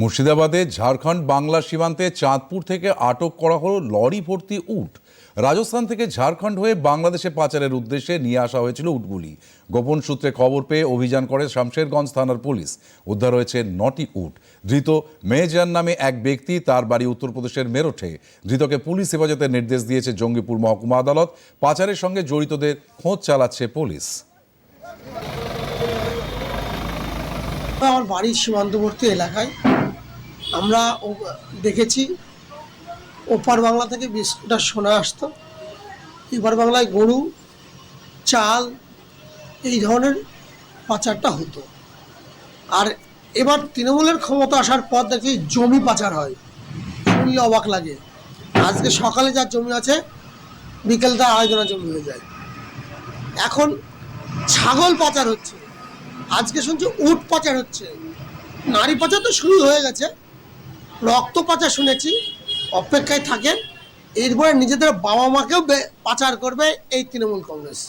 মুর্শিদাবাদে ঝাড়খণ্ড বাংলা সীমান্তে চাঁদপুর থেকে আটক করা হলো লরি ভর্তি উট। রাজস্থান থেকে ঝাড়খণ্ড হয়ে বাংলাদেশে পাচারের উদ্দেশ্যে নিয়ে আসা হয়েছিল উটগুলি। গোপন সূত্রে খবর পেয়ে অভিযান করে শামশেরগঞ্জ থানার পুলিশ। উদ্ধার হয়েছে নটি উট। ধৃত মেহজান নামে এক ব্যক্তি, তার বাড়ি উত্তরপ্রদেশের মেরঠে। ধৃতকে পুলিশ হেফাজতের নির্দেশ দিয়েছে জঙ্গিপুর মহকুমা আদালত। পাচারের সঙ্গে জড়িতদের খোঁজ চালাচ্ছে পুলিশ। আমার বাড়ির সীমান্তবর্তী এলাকায় আমরা দেখেছি, ওপার বাংলা থেকে বিস্কুটটা সোনা আসতো। এপার বাংলায় গরু, চাল, এই ধরনের পাচারটা হতো। আর এবার তৃণমূলের ক্ষমতা আসার পর দেখি জমি পাচার হয়। শুনলে অবাক লাগে। আজকে সকালে যার জমি আছে বিকেল তার আয়োজনা জমি হয়ে যায়। এখন ছাগল পাচার হচ্ছে। আজকে শুনছি উট পাচার হচ্ছে। নারী পাচার তো শুরু হয়ে গেছে। রক্ত পাচার শুনেছি অপেক্ষায় থাকেন। এরপরে নিজেদের বাবা মাকেও পাচার করবে এই তৃণমূল কংগ্রেস।